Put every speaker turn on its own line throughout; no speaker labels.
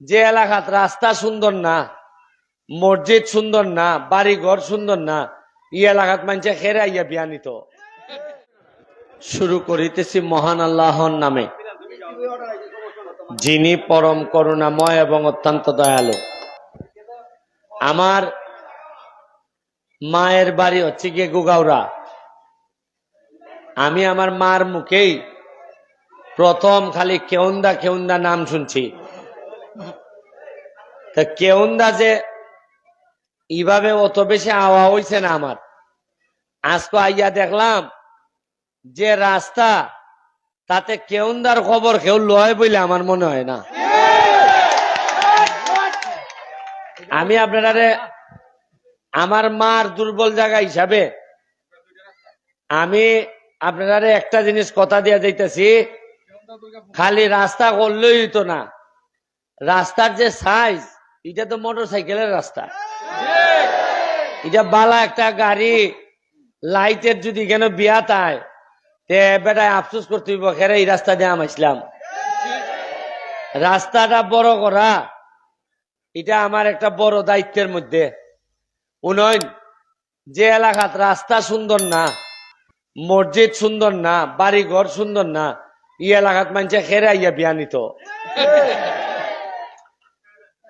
যে এলাকাত রাস্তা সুন্দর না, মসজিদ সুন্দর না বাড়ি ঘর সুন্দর না ই এলাকাত মানুষে খেরা ইয়া বিয়া শুরু করিতেছি মহান আল্লাহর নামে। যিনি পরম করুণাময় এবং অত্যন্ত দয়ালু। আমার মায়ের বাড়ি হচ্ছে গিয়ে গুগাউরা আমি আমার মার মুখেই প্রথম খালি কেউন্দা কেউন্দা নাম শুনছি। তা কেউন্দা যে এইভাবে অত বেশি আওয়া হইছে না আমার। আজকে আইয়া দেখলাম যে রাস্তা, তাতে কেউন্দার খবর কেউ লয় বলে আমার মনে হয় না। আমি আপনারা আমার মার দুর্বল জায়গা হিসাবে আমি আপনারা একটা জিনিস কথা দিয়ে যাইতেছি, খালি রাস্তা করলেই হইতো না। রাস্তার যে সাইজ এটা তো মোটর সাইকেলের রাস্তা এটা বালা একটা গাড়ি লাইটের যদি কেন বিয়া তাই তে বেটায় আফসোস করতে হইব খেরে এই রাস্তা দিয়ে আমাইছিলাম রাস্তাটা বড় করা এটা আমার একটা বড় দায়িত্বের মধ্যে। উন্নয়ন যে এলাকাত রাস্তা সুন্দর না মসজিদ সুন্দর না বাড়ি ঘর সুন্দর না ই এলাকাত মানুষে খেরে ইয়া বিয়া নিত?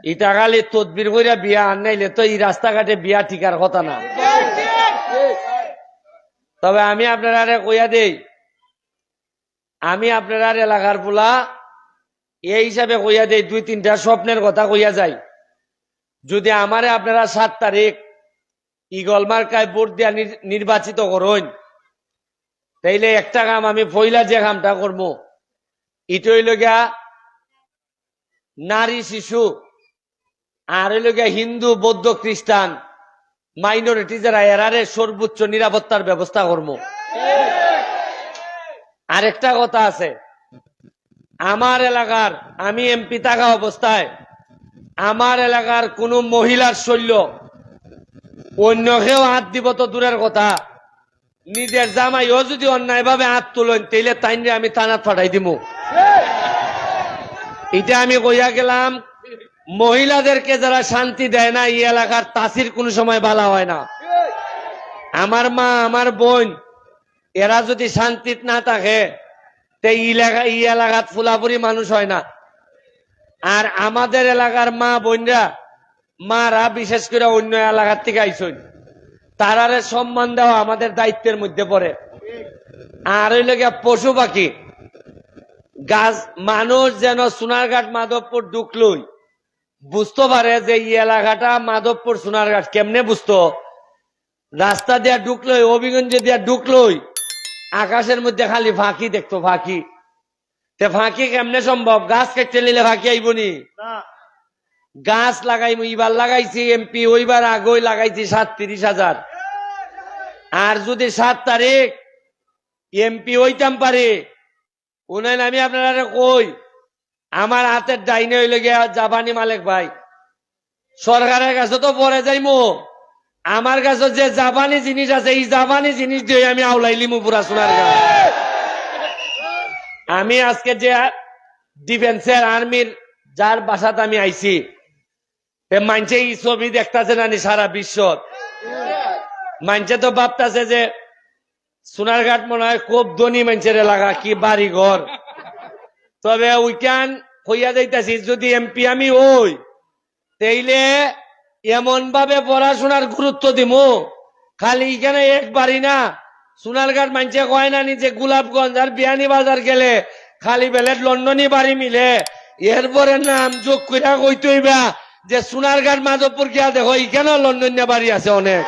ইটা খালি তদবির কইরা বিয়া আন নাইলে তো এই রাস্তাঘাটে বিয়া ঠিকার কথা না। তবে আমি আপনারা কইয়া দেই, আমি আপনার এলাকার পোলা, এই হিসাবে কইয়া দেই, দুই তিনটা স্বপ্নের কথা কইয়া যাই। যদি আমারে আপনারা সাত তারিখ ইগল মার্কায় ভোট দিয়া নির- নির্বাচিত করুন, তাইলে একটা কাম আমি পইলা যে কামটা করব ইটো হইল গিয়া নারী শিশু আর হইল গিয়া হিন্দু, বৌদ্ধ, খ্রিস্টান, মাইনরিটি যারা এরারে সর্বোচ্চ নিরাপত্তার ব্যবস্থা করব আরেকটা কথা আছে, আমার এলাকার, আমি এমপি থাকা অবস্থায়, আমার এলাকার কোন মহিলার শৈল্য, অন্য কেউ হাত দিব তো দূরের কথা, নিজের জামাইও যদি অন্যায় ভাবে হাত তুলেন, তাইলে তাইনরে আমি থানাত ফাটাই দিব এটা আমি কইয়া গেলাম মহিলাদেরকে যারা শান্তি দেয় না, এই এলাকার তাসির কোন সময় বালা হয় না। আমার মা, আমার বোন, এরা যদি শান্তিত না থাকে এলাকা এই এলাকাত ফুলাপুরি মানুষ হয় না। আর আমাদের এলাকার মা বোনরা, মারা বিশেষ করে অন্য এলাকার থেকে আইসন। তারারে সম্মান দেওয়া আমাদের দায়িত্বের মধ্যে পড়ে। আর হইল গিয়া পশু পাখি। গাছ মানুষ যেন সোনারঘাট, মাধবপুর ঢুকলই। বুঝতে পারে যে এই এলাকাটা মাধবপুর সোনার সোনারঘাট কেমনে বুঝতো? রাস্তা দিয়া ঢুকলই অভিগঞ্জ দিয়া ঢুকলই আকাশের মধ্যে খালি ফাঁকি দেখতো ফাঁকি। তে ফাঁকি কেমনে সম্ভব? গাছ কেটে নিলে ফাঁকি আইবনি গাছ লাগাইমু এবার লাগাইছি এমপি ওইবার আগই লাগাইছি সাতত্রিশ হাজার। আর যদি সাত তারিখ এমপি হইতাম পারি উনাইন আমি আপনারা কই? আমার হাতের ডাইনে হইলে গিয়া জাপানি মালিক ভাই। সরকারের কাছে তো পরে যাইমু। আমার কাছে যে জাপানি জিনিস আছে, এই জাপানি জিনিস দিয়ে আমি আউলাইলিমু পুরা সোনার গাছ। আমি আজকে যে ডিফেন্সের আর্মির, যার বাসাত আমি আইছি মানছে এই ছবি দেখতেছে নানি সারা বিশ্ব? মানছে তো ভাবতেছে যে সোনারঘাট মনে হয় খুব ধনী মানুষের এলাকা, কি বাড়ি ঘর তবে উইকান হইয়া যাইতাছি, যদি এমপি আমি ওই তাইলে এমন ভাবে পড়াশোনার গুরুত্ব দিব খালি এখানে এক একবারই না সোনারঘাট মানছে কয় না যে গোলাপগঞ্জ আর বিয়ানি বাজার গেলে খালি বেলেট লন্ডনী বাড়ি মিলে। এরপরে নাম যোগ কইরা কইতইবা যে সোনারঘাট মাধবপুর গিয়া দেখো এখানেও লন্ডনিয়া বাড়ি আছে অনেক।